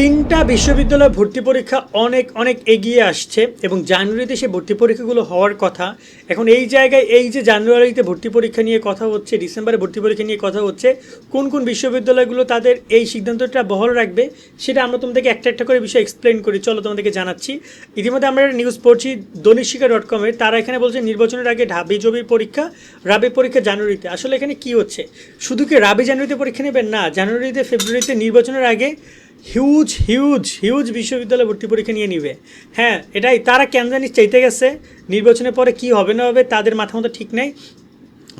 তিনটা বিশ্ববিদ্যালয় ভর্তি পরীক্ষা অনেক অনেক এগিয়ে আসছে এবং জানুয়ারিতে সে ভর্তি পরীক্ষাগুলো হওয়ার কথা। এখন এই জায়গায় এই যে জানুয়ারিতে ভর্তি পরীক্ষা নিয়ে কথা হচ্ছে, ডিসেম্বরে ভর্তি পরীক্ষা নিয়ে কথা হচ্ছে, কোন কোন বিশ্ববিদ্যালয়গুলো তাদের এই সিদ্ধান্তটা বহাল রাখবে সেটা আমরা তোমাদেরকে একটা একটা করে বিষয় এক্সপ্লেন করি। চলো তোমাদেরকে জানাচ্ছি। ইতিমধ্যে আমরা নিউজ পড়ছি দনিশিকা ডট কমের তারা এখানে বলছে, নির্বাচনের আগে ঢাবি জবি পরীক্ষা, রাবি পরীক্ষা জানুয়ারিতে। আসলে এখানে কি হচ্ছে? শুধু কি রাবি জানুয়ারিতে পরীক্ষা নেবেন? না, জানুয়ারিতে, ফেব্রুয়ারিতে নির্বাচনের আগে হিউজ হিউজ হিউজ বিশ্ববিদ্যালয় ভর্তি পরীক্ষা নিয়ে নিবে। হ্যাঁ এটাই। তারা কেন জানি চাইতে গেছে, নির্বাচনের পরে কি হবে না হবে, তাদের মাথা মতো ঠিক নেই।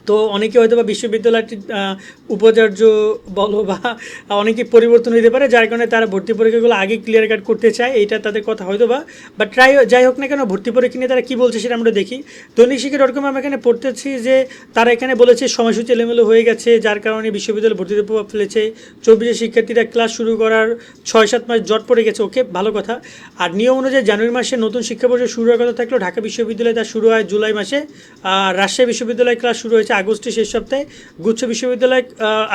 তো অনেকে হয়তো বা বিশ্ববিদ্যালয়টি আহ, উপাচার্য বলো বা অনেকে পরিবর্তন হতে পারে যার কারণে তারা ভর্তি পরীক্ষাগুলো আগে ক্লিয়ার কাট করতে চায় এইটা তাদের কথা হয়তো বা। বা ট্রাই যাই হোক না কেন ভর্তি পরীক্ষা নিয়ে তারা কী বলছে সেটা আমরা দেখি। দৈনিক শিক্ষা ডট কম আমরা এখানে পড়তেছি যে তারা এখানে বলেছে সময়সূচি এলোমেলো হয়ে গেছে যার কারণে বিশ্ববিদ্যালয় ভর্তিতে প্রভাব ফেলেছে। চব্বিশে শিক্ষার্থীরা ক্লাস শুরু করার ছয় সাত মাস জট পড়ে গেছে ওকে ভালো কথা। আর নিয়ম অনুযায়ী জানুয়ারি মাসে নতুন শিক্ষাবর্ষ শুরু হওয়ার কথা থাকলেও ঢাকা বিশ্ববিদ্যালয়ে তা শুরু হয় জুলাই মাসে। আর রাজশাহী বিশ্ববিদ্যালয়ে ক্লাস শুরু হয়েছে আগস্টের শেষ সপ্তাহে গুচ্ছ বিশ্ববিদ্যালয়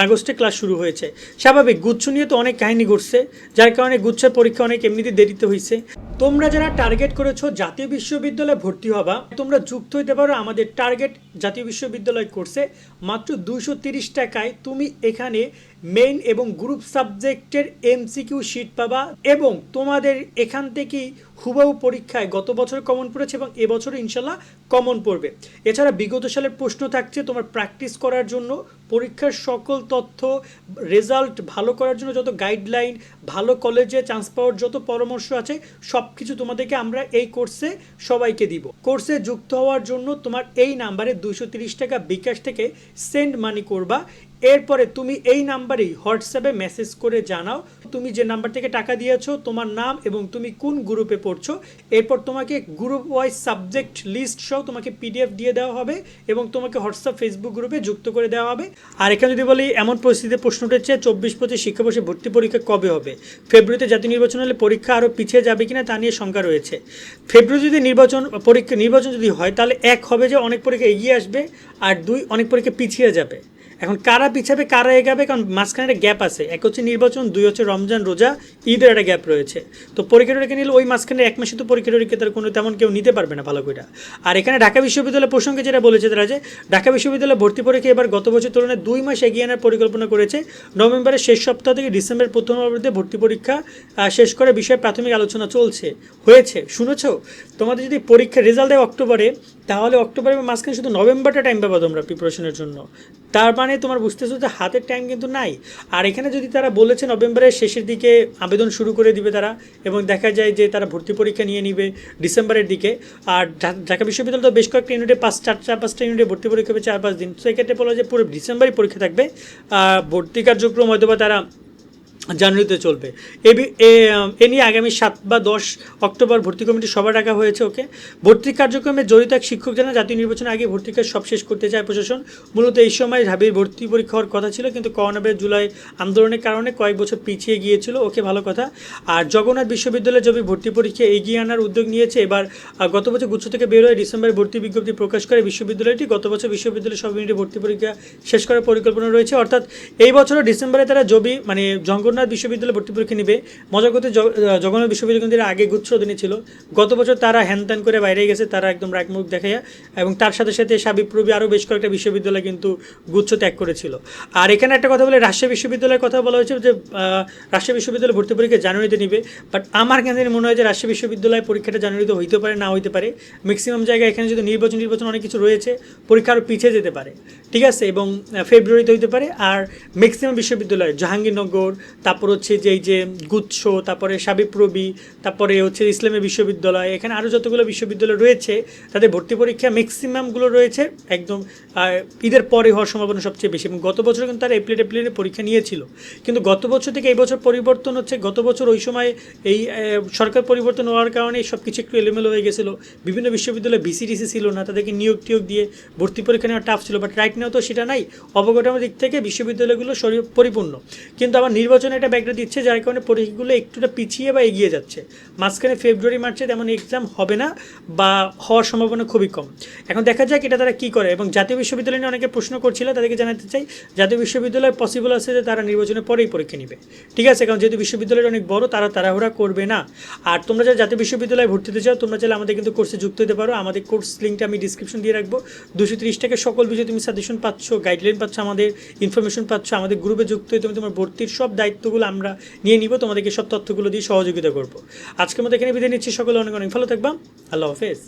আগস্টে ক্লাস শুরু হয়েছে। স্বাভাবিক, গুচ্ছ নিয়ে তো অনেক কাহিনী ঘটছে, যার কারণে গুচ্ছের পরীক্ষা অনেক এমনিতে দেরিতে হয়েছে। তোমরা যারা টার্গেট করেছ জাতীয় বিশ্ববিদ্যালয়ে ভর্তি হবা, তোমরা যুক্ত হইতে পারো আমাদের টার্গেট জাতীয় বিশ্ববিদ্যালয় কোর্সে মাত্র দুইশো টাকায় তুমি এখানে মেইন এবং গ্রুপ সাবজেক্টের এমসিকিউ শিট পাবা এবং তোমাদের এখান থেকেই হুবাহু পরীক্ষায় গত বছর কমন পড়েছে এবং এবছর ইনশাল্লাহ কমন পড়বে। এছাড়া বিগত সালের প্রশ্ন থাকছে তোমার প্র্যাকটিস করার জন্য, পরীক্ষার সকল তথ্য রেজাল্ট ভালো করার জন্য যত গাইডলাইন ভালো কলেজে চান্স পাওয়ার যত পরামর্শ আছে সব কিছু তোমাদেরকে আমরা এই কোর্সে সবাইকে দিব। কোর্সে যুক্ত হওয়ার জন্য তোমার এই নাম্বারে দুশো টাকা বিকাশ থেকে সেন্ড মানি করবা এরপরে তুমি এই নাম্বারেই হোয়াটসঅ্যাপে মেসেজ করে জানাও, তুমি যে নাম্বার থেকে টাকা দিয়েছ, তোমার নাম এবং তুমি কোন গ্রুপে পড়ছো, এরপর তোমাকে গ্রুপ ওয়াইজ সাবজেক্ট লিস্ট সহ তোমাকে পিডিএফ দিয়ে দেওয়া হবে এবং তোমাকে হোয়াটসঅ্যাপ ফেসবুক গ্রুপে যুক্ত করে দেওয়া হবে। আর এখানে যদি বলি, এমন পরিস্থিতিতে প্রশ্ন উঠেছে, চব্বিশ পঁচিশ শিক্ষাবর্ষে ভর্তি পরীক্ষা কবে হবে? ফেব্রুয়ারিতে জাতীয় নির্বাচন হলে পরীক্ষা আরও পিছিয়ে যাবে কিনা তা নিয়ে শঙ্কা রয়েছে। ফেব্রুয়ারি যদি নির্বাচন, পরীক্ষা, নির্বাচন যদি হয়, তাহলে এক হবে যে অনেক পরীক্ষা এগিয়ে আসবে, আর দুই অনেক পরীক্ষা পিছিয়ে যাবে। এখন কারা পিছাবে, কারা এগাবে? কারণ মাঝখানে একটা গ্যাপ আছে। এক হচ্ছে নির্বাচন, দুই হচ্ছে রমজান, রোজা, ঈদের একটা গ্যাপ রয়েছে। তো পরীক্ষা টরীক্ষা নিলে ওই মাঝখানে এক মাসে তো পরীক্ষা টরীক্ষা তার কোনো তেমন কেউ নিতে পারবে না ভালো করে আর এখানে ঢাকা বিশ্ববিদ্যালয় প্রসঙ্গে যেটা বলেছে তারা যে, ঢাকা বিশ্ববিদ্যালয় ভর্তি পরীক্ষা এবার গত বছর তুলনায় দুই মাস এগিয়ে আনার পরিকল্পনা করেছে। নভেম্বরের শেষ সপ্তাহ থেকে ডিসেম্বরের প্রথম অবধি ভর্তি পরীক্ষা শেষ করে বিষয়ে প্রাথমিক আলোচনা চলছে, হয়েছে। শুনেছ? তোমাদের যদি পরীক্ষার রেজাল্ট দেয় অক্টোবরে, তাহলে অক্টোবরের মাঝখানে শুধু নভেম্বরটা টাইম পাবা তোমরা প্রিপারেশনের জন্য। তার মানে তোমার বুঝতেছো যে হাতের টাইম কিন্তু নাই। আর এখানে যদি তারা বলেছে নভেম্বরের শেষের দিকে আবেদন শুরু করে দিবে তারা, এবং দেখা যায় যে তারা ভর্তি পরীক্ষা নিয়ে নিবে ডিসেম্বরের দিকে, আর ঢাকা বিশ্ববিদ্যালয় তো বেশ কয়েকটা ইউনিটে পাঁচ, চার চার, পাঁচটা ইউনিটে ভর্তি পরীক্ষা হবে, চার, পাঁচ দিন। সেক্ষেত্রে বলা যে পুরো ডিসেম্বরই পরীক্ষা থাকবে। ভর্তি কার্যক্রম হয়তো বা তারা জানুয়ারিতে চলবে। এ এ নিয়ে আগামী সাত বা দশ অক্টোবর ভর্তি কমিটি সভা ডাকা হয়েছে ওকে। ভর্তি কার্যক্রমে জড়িত এক শিক্ষক জানা জাতীয় নির্বাচনের আগে ভর্তি কাজ সব শেষ করতে চায় প্রশাসন। মূলত এই সময় ঢাবির ভর্তি পরীক্ষা হওয়ার কথা ছিল, কিন্তু করোনাবের জুলাই আন্দোলনের কারণে কয়েক বছর পিছিয়ে গিয়েছিল, ওকে ভালো কথা। আর জগন্নাথ বিশ্ববিদ্যালয়ে জমি ভর্তি পরীক্ষা এগিয়ে আনার উদ্যোগ নিয়েছে। এবার গত বছর গুচ্ছ থেকে বের হয়ে ডিসেম্বরে ভর্তি বিজ্ঞপ্তি প্রকাশ করে বিশ্ববিদ্যালয়টি। গত বছর বিশ্ববিদ্যালয়ের সব ইউনিটে ভর্তি পরীক্ষা শেষ করার পরিকল্পনা রয়েছে। অর্থাৎ এই বছরও ডিসেম্বরে তারা জবি মানে জগন্নাথ বিশ্ববিদ্যালয়ে ভর্তি পরীক্ষা নেবে। মজা করতে জগন্নাথ বিশ্ববিদ্যালয় কিন্তু আগে গুচ্ছ অধীনে ছিল। গত বছর তারা হ্যান ত্যান করে বাইরে গেছে, তারা একদম রাগমুখ দেখাইয়া, এবং তার সাথে সাথে সাবিপ্রবি আরও বেশ কয়েকটা বিশ্ববিদ্যালয় কিন্তু গুচ্ছ ত্যাগ করেছিল। আর এখানে একটা কথা বলে, রাজশাহী বিশ্ববিদ্যালয়ের কথা বলা হয়েছে যে রাজশাহী বিশ্ববিদ্যালয় ভর্তি পরীক্ষা জানুয়ারিতে নিবে বাট আমার কেন মনে হয় যে, রাজশাহী বিশ্ববিদ্যালয় পরীক্ষাটা জানুয়ারিতে হইতে পারে, না হইতে পারে। ম্যাক্সিমাম জায়গায় এখানে যদি নির্বাচন নির্বাচন অনেক কিছু রয়েছে, পরীক্ষা আরও পিছিয়ে যেতে পারে। ঠিক আছে? এবং ফেব্রুয়ারিতে হইতে পারে, আর ম্যাক্সিমাম বিশ্ববিদ্যালয়, জাহাঙ্গীরনগর তারপর হচ্ছে যে এই যে গুচ্ছ, তারপরে সাবিপ্রবি, তারপরে হচ্ছে ইসলামী বিশ্ববিদ্যালয়, এখানে আরও যতগুলো বিশ্ববিদ্যালয় রয়েছে তাদের ভর্তি পরীক্ষা ম্যাক্সিমামগুলো রয়েছে একদম ঈদের পরে হওয়ার সম্ভাবনা সবচেয়ে বেশি। এবং গত বছর কিন্তু তারা এপ্রিল এপ্রিলে পরীক্ষা নিয়েছিল। কিন্তু গত বছর থেকে এই বছর পরিবর্তন হচ্ছে, গত বছর ওই সময় এই সরকার পরিবর্তন হওয়ার কারণে সব কিছু একটু এলোমেলো হয়ে গেছিল। বিভিন্ন বিশ্ববিদ্যালয়ে বিসিডিসি ছিল না, তাদেরকে নিয়োগ টিয়োগ দিয়ে ভর্তি পরীক্ষা নেওয়া টাফ ছিল বাট রাইট নাও তো সেটা নাই। অবকাঠামোর দিক থেকে বিশ্ববিদ্যালয়গুলো পরিপূর্ণ। কিন্তু আবার নির্বাচন নির্বাচনে একটা ব্যাকগ্রাউন্ড দিচ্ছে যার কারণে পরীক্ষাগুলো একটুটা পিছিয়ে বা এগিয়ে যাচ্ছে। মাঝখানে ফেব্রুয়ারি মার্চে তেমন এক্সাম হবে না বা হওয়ার সম্ভাবনা খুবই কম। এখন দেখা যাক এটা তারা কী করে এবং জাতীয় বিশ্ববিদ্যালয় নিয়ে অনেকে প্রশ্ন করছিল, তাদেরকে জানাতে চাই, জাতীয় বিশ্ববিদ্যালয় পসিবল আছে যে তারা নির্বাচনের পরেই পরীক্ষা নেবে। ঠিক আছে, কারণ যেহেতু বিশ্ববিদ্যালয়টা অনেক বড়, তারা তাড়াহুড়া করবে না। আর তোমরা যারা জাতীয় বিশ্ববিদ্যালয়ে ভর্তিতে চাও, তোমরা চাইলে আমাদের কিন্তু কোর্সে যুক্ত হতে পারো। আমাদের কোর্স লিঙ্কটা আমি ডিসক্রিপশন দিয়ে রাখব। দুশো ত্রিশ টাকা সকল বিষয়ে তুমি সাজেশন পাচ্ছ গাইডলাইন পাচ্ছ, আমাদের ইনফরমেশন পাচ্ছ, আমাদের গ্রুপে যুক্ত হয়ে তুমি তোমার ভর্তির সব দায়িত্বগুলো আমরা নিয়ে নিব, তোমাদেরকে সব তথ্যগুলো দিয়ে সহযোগিতা করব। আজকের মতো এখানে বিদায় নিচ্ছি, সকলে অনেক অনেক ভালো থাকবা। আল্লাহ হাফেজ।